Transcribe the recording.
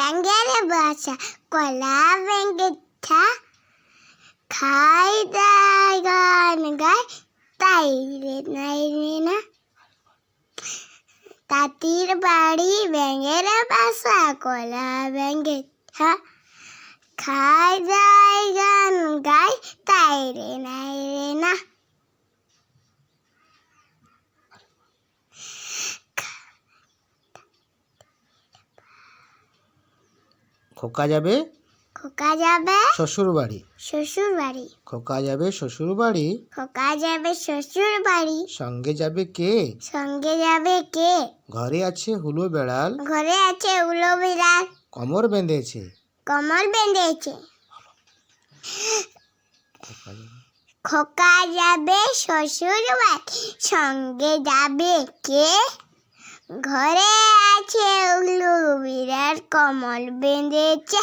రంగేల భాష కొల వెంకట కాయిదాగాయ్ తైన తాతీర పాడి వెంగేల భాష కొల వెంకట కాయిదాయ్ గాయ్ తైరే నైరేనా খোকা যাবে? খোকা যাবে। শ্বশুর বাড়ি শ্বশুর বাড়ি খোকা যাবে শ্বশুর বাড়ি খোকা যাবে শ্বশুর বাড়ি সঙ্গে যাবে কে? সঙ্গে যাবে কে? ঘরে আছে হুলো বেড়াল। ঘরে আছে উলো বিড়াল। কমর বেঁধেছে। কমল বেঁধেছে। খোকা যাবে শ্বশুর বাড়ি সঙ্গে যাবে কে? ঘরে আছে como el bendeche.